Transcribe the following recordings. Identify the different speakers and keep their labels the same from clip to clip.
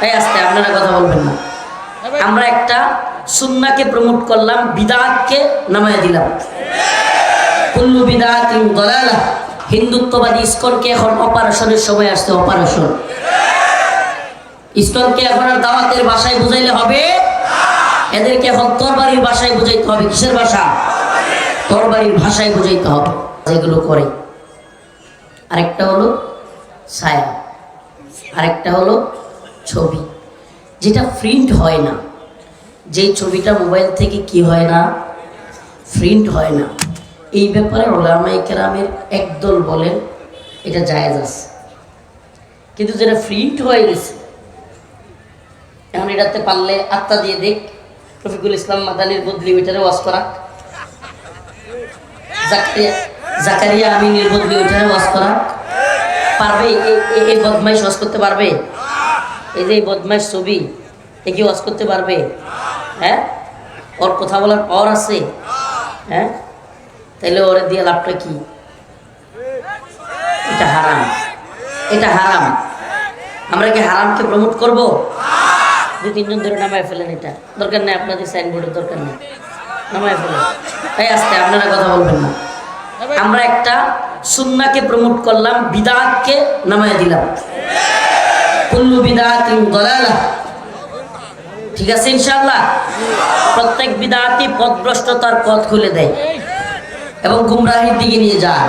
Speaker 1: তাই আসতে আপনারা কথা বলবেন না। আমরা একটা সুন্নাকে প্রমোট করলাম, বিদাতকে নামায় দিলাম। কুল্লু বিদাত হিন্দুত্ববাদী ইস্কনকে এখন অপারেশনের সময় আসছে, অপারেশন। ইস্কনকে এখন আর দাওয়াতের ভাষায় বুঝাইলে হবে? এদেরকে এখন তরবারির ভাষায় বুঝাইতে হবে। কিসের ভাষা? তরবারির ভাষায় বুঝাইতে হবে। যেগুলো করে। আরেকটা হলো ছায়া। আরেকটা হলো ছবি। যেটা প্রিন্ট হয় না। যেই ছবিটা মোবাইল থেকে কি হয় না প্রিন্ট হয় না। এই ব্যাপারে ওলামাই কেরামের একদল বলেন, এটা জায়েজ আছে। কিন্তু যেটা প্রিন্ট হয়ে গেছে, এখন এটাতে পারলে আত্মা দিয়ে দেখ, রফিকুল ইসলাম মাদানির বদলি ওইটারে ওয়াজ করা। জাকারিয়া জাকারিয়া আমিনের বদলি ওইটারে ওয়াজ করা। পারবে? এই বদমাইশ ওয়াজ করতে পারবে? এই যে এই বদমাইশ ছবি, এ কি ওয়াজ করতে পারবে? হ্যাঁ? ওর কথা বলার পাওয়ার আছে। হ্যাঁ? তাইলে ওরে দিয়ে লাভটা কি? এটা হারাম। এটা হারাম। আমরা কি হারামকে প্রমোট করব? দু, তিনজন ধরে নামায় ফেলেন এটা। দরকার নেই আপনাদের সাইনবোর্ডের দরকার নেই। নামায় ফেলেন। তাই আসতে, আপনারা কথা বলবেন না। আমরা একটা সুন্নাকে প্রমোট করলাম, বিদাতকে নামায় দিলাম। কুল্লু বিদাত ঠিক আছে ইনশাল্লাহ প্রত্যেক বিদাতি পথভ্রষ্টতার পথ খুলে দেয় এবং গুমরাহির দিকে নিয়ে যায়।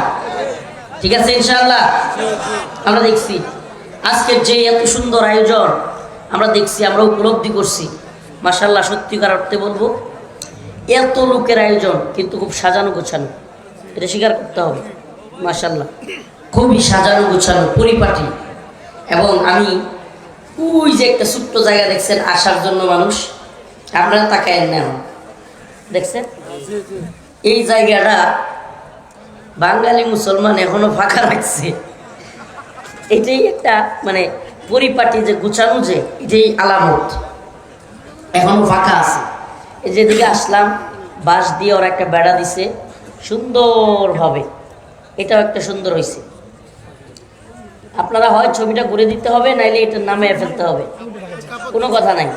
Speaker 1: ঠিক আছে ইনশাল্লাহ আমরা দেখছি আজকের যে এত সুন্দর আয়োজন আমরা দেখছি, আমরা উপলব্ধি করছি। মাসাল্লাহ সত্যিকার অর্থে বলব, এত লোকের আয়োজন কিন্তু খুব সাজানো গোছানো। এটা স্বীকার করতে হবে। মাসাল্লাহ খুবই সাজানো গোছানো, পরিপাটি। এবং আমি ওই যে একটা ছোট্ট জায়গা দেখছেন, আসার জন্য মানুষ। আপনারা তাকায় নেন দেখছেন? এই জায়গাটা বাঙালি মুসলমান এখনও ফাঁকা রাখছে। এটাই একটা মানে পরিপাটি যে গুছানো যে, এটাই আলামত। এখনও ফাঁকা আছে। এই যেদিকে আসলাম, বাঁশ দিয়ে ওরা একটা বেড়া দিছে। সুন্দরভাবে। এটাও একটা সুন্দর হয়েছে আপনারা হয় ছবিটা ঘুরে দিতে হবে, নাইলে এটা নামে ফেলতে হবে। কোনো কথা নাই।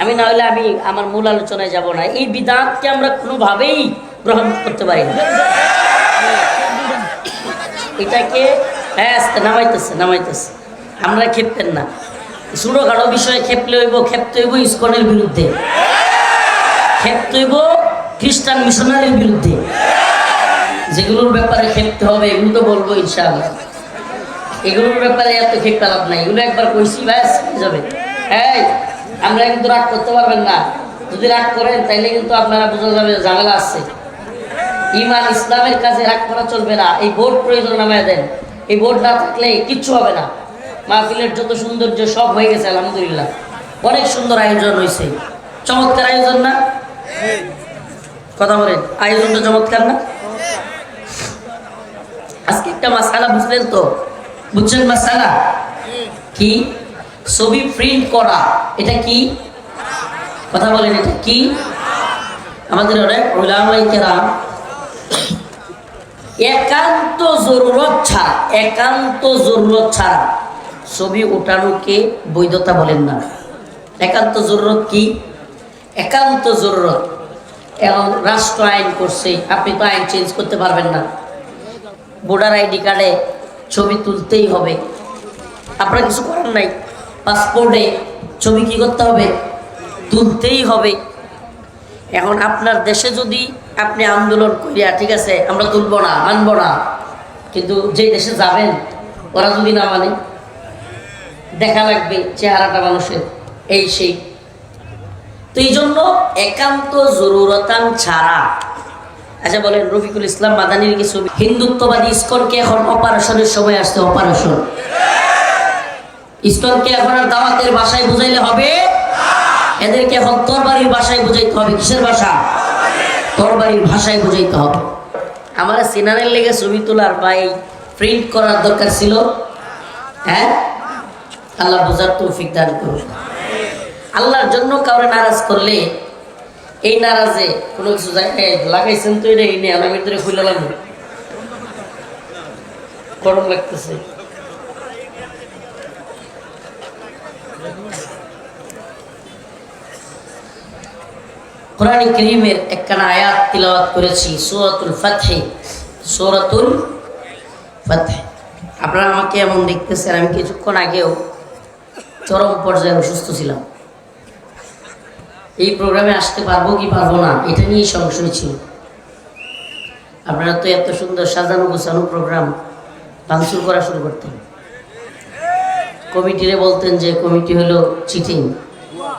Speaker 1: আমি না হলে আমি আমার মূল আলোচনায় যাব না। এই বিধানকে আমরা কোনোভাবেই গ্রহণ করতে পারি না। এটাকে হ্যাঁ আস্তে নামাইতেছে নামাইতেছে। আমরা খেপতেন না। ছোটোখাটো বিষয়ে খেপলে হইব, খেপতে হইব ইস্কনের বিরুদ্ধে। খেপতে হইব খ্রিস্টান মিশনারির বিরুদ্ধে। যেগুলোর ব্যাপারে খেপতে হবে, এগুলো তো বলব ইনশাআল্লাহ। এগুলোর ব্যাপারে এত খেপতে লাভ নাই। এগুলো একবার কইছি, ব্যাস যাবে। হ্যাঁ আমরা কিন্তু রাগ করতে পারবেন না। যদি রাগ করেন, তাইলে কিন্তু আপনারা বোঝা যাবে ঝামেলা আছে। ইমান ইসলামের কাছে রাগ করা চলবে না। এই বোর্ড প্রয়োজন নামায় দেন। এই বোর্ড না থাকলে কিচ্ছু হবে না। মাহফিলের যত সৌন্দর্য সব হয়ে গেছে, আলহামদুলিল্লাহ। অনেক সুন্দর আয়োজন হয়েছে চমৎকার আয়োজন না? কথা বলেন। আয়োজনটা চমৎকার না? একটা মাসালা বুঝলেন তো? বুঝছেন মাসালা? কি? ছবি প্রিন্ট করা। এটা কি? কথা বলেন, এটা কি? আমাদের অনেক ওলামাই একান্ত জরুরত ছাড়া, একান্ত জরুরত ছাড়া ছবি ওঠানোকে বৈধতা বলেন না। একান্ত জরুরত কি? একান্ত জরুরত। এখন রাষ্ট্র আইন করছে, আপনি তো আইন চেঞ্জ করতে পারবেন না। ভোটার আইডি কার্ডে ছবি তুলতেই হবে। আপনার কিছু করার নাই। পাসপোর্টে ছবি কি করতে হবে? তুলতেই হবে। এখন আপনার দেশে যদি আপনি আন্দোলন করিয়া, ঠিক আছে, আমরা তুলব না, মানব না, কিন্তু যে দেশে যাবেন, ওরা যদি না মানে দেখা লাগবে চেহারাটা মানুষের, এই সেই। তো এই জন্য একান্ত জরুরতান ছাড়া আচ্ছা বলেন, রফিকুল ইসলাম মাদানির কিছু হিন্দুত্ববাদী ইস্কনকে এখন অপারেশনের সময় আসছে? অপারেশন। ইস্কনকে এখন আর দাওয়াতের ভাষায় বুঝাইলে হবে? এদেরকে এখন তরবারির ভাষায় বুঝাইতে হবে। কিসের ভাষা? তরবারির ভাষায় বুঝাইতে হবে। আমার সিনারের লেগে ছবি তোলার বা এই প্রিন্ট করার দরকার ছিল। হ্যাঁ? আল্লাহ বোঝার তৌফিক দান করুন। আল্লাহর জন্য কাউরে নারাজ করলে এই নারাজে, কোনো কিছু লাগাইছেন তো এটা, এই নিয়ে আমার ভিতরে খুলে লাগবে। গরম লাগতেছে। কোরআন করিমের একখানা আয়াত তিলাওয়াত করেছি, সূরাতুল ফাতহে। সূরাতুল ফাতহে। আপনারা আমাকে এমন দেখতেছেন, আমি কিছুক্ষণ আগেও চরম পর্যায়ে অসুস্থ ছিলাম। এই প্রোগ্রামে আসতে পারব কি পারব না, এটা নিয়েই সংশয় ছিল। আপনারা তো এত সুন্দর সাজানো গোছানো প্রোগ্রাম ভাঙচুর করা শুরু করতেন। কমিটিরে বলতেন যে কমিটি হলো চিটিং।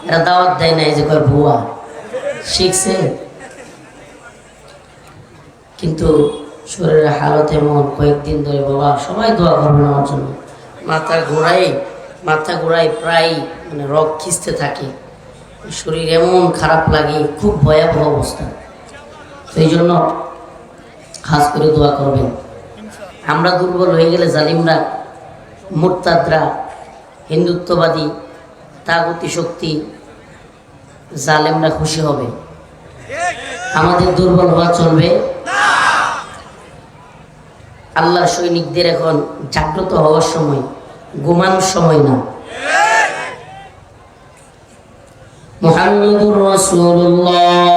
Speaker 1: এরা দাওয়াত দেয় না এই যে কয় ভুয়া, শিখছে। কিন্তু শরীরের হালত এমন, কয়েকদিন ধরে বাবা সবাই দোয়া করবেন আমার জন্য। মাথা ঘোরাই মাথা ঘোরাই প্রায় মানে রক খিস্তে থাকে। শরীর এমন খারাপ লাগে, খুব ভয়াবহ অবস্থা। সেই জন্য খাস করে দোয়া করবেন। আমরা দুর্বল হয়ে গেলে জালিমরা, মোরতাদরা, হিন্দুত্ববাদী, তাগতি শক্তি, জালেমরা খুশি হবে। আমাদের দুর্বল হওয়া চলবে। আল্লাহর সৈনিকদের এখন জাগ্রত হওয়ার সময়, ঘুমানোর সময় না। محمد رسول الله.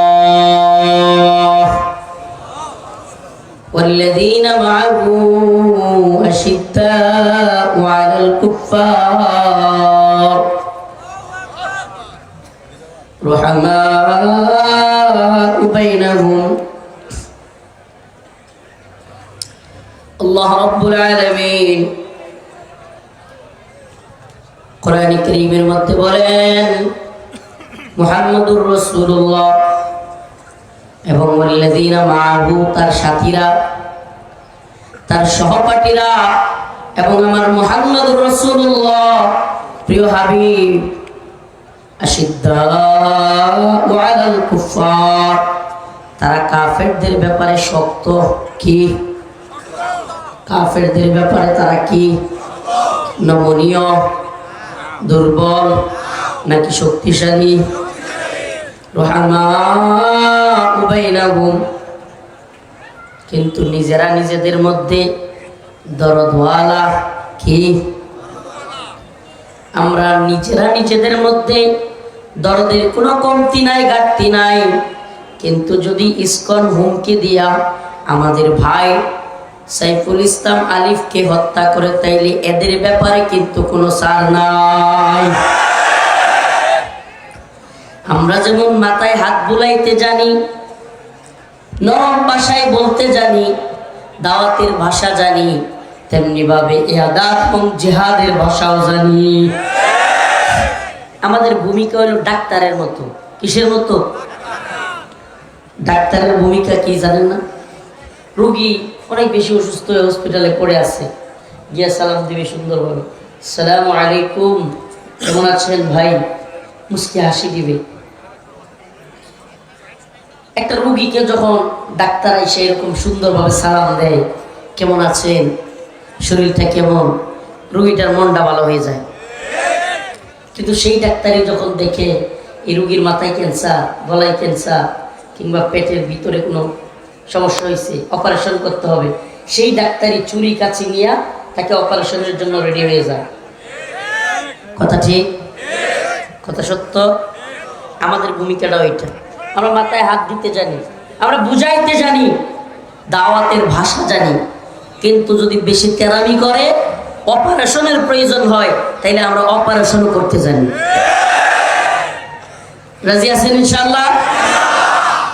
Speaker 1: والذين معه أشداء على الكفار. رحماء بينهم. الله رب العالمين. قرآن كريم المتبولين. এবং তার সাথীরা, তার সহপাঠীরা, এবং আমার প্রিয় হাবিব তারা কাফেরদের ব্যাপারে শক্ত কি? কাফেরদের ব্যাপারে তারা কি? নমনীয়, দুর্বল, নাকি শক্তিশালী? কিন্তু নিজেরা নিজেদের মধ্যে দরদওয়ালা কি? আমরা নিজেরা নিজেদের মধ্যে দরদের কোনো কমতি নাই, ঘাটতি নাই। কিন্তু যদি ইস্কন হুমকি দিয়া আমাদের ভাই সাইফুল ইসলাম আলিফকে হত্যা করে, তাইলে এদের ব্যাপারে কিন্তু কোনো সার নাই। আমরা যেমন মাথায় হাত বুলাইতে জানি, নরম ভাষায় বলতে জানি, দাওয়াতের ভাষা জানি, তেমনি ভাবে এবং জেহাদের ভাষাও জানি। আমাদের ভূমিকা হলো ডাক্তারের মতো। কিসের মতো? ডাক্তারের ভূমিকা কি জানেন না? রুগী অনেক বেশি অসুস্থ হয়ে হসপিটালে পড়ে আছে। গিয়া সালাম দিবে সুন্দরভাবে। সালাম আলাইকুম। কেমন আছেন ভাই? মুসকি হাসি দিবে। একটা রুগীকে যখন ডাক্তার এসে এরকম সুন্দরভাবে সালাম দেয়, কেমন আছেন? শরীরটা কেমন? রুগীটার মনটা ভালো হয়ে যায়। কিন্তু সেই ডাক্তারই যখন দেখে এই রুগীর মাথায় ক্যান্সার, গলায় ক্যান্সার কিংবা পেটের ভিতরে কোনো সমস্যা হয়েছে, অপারেশন করতে হবে, সেই ডাক্তারই চুরি কাছে নিয়ে তাকে অপারেশনের জন্য রেডি হয়ে যায়। কথা ঠিক? কথা সত্য? আমাদের ভূমিকাটা ওইটা আমরা মাথায় হাত দিতে জানি, আমরা বুঝাইতে জানি, দাওয়াতের ভাষা জানি। কিন্তু যদি বেশি তেরামি করে, অপারেশনের প্রয়োজন হয়, তাইলে আমরা অপারেশনও করতে জানি। রাজি আছেন ইনশাল্লাহ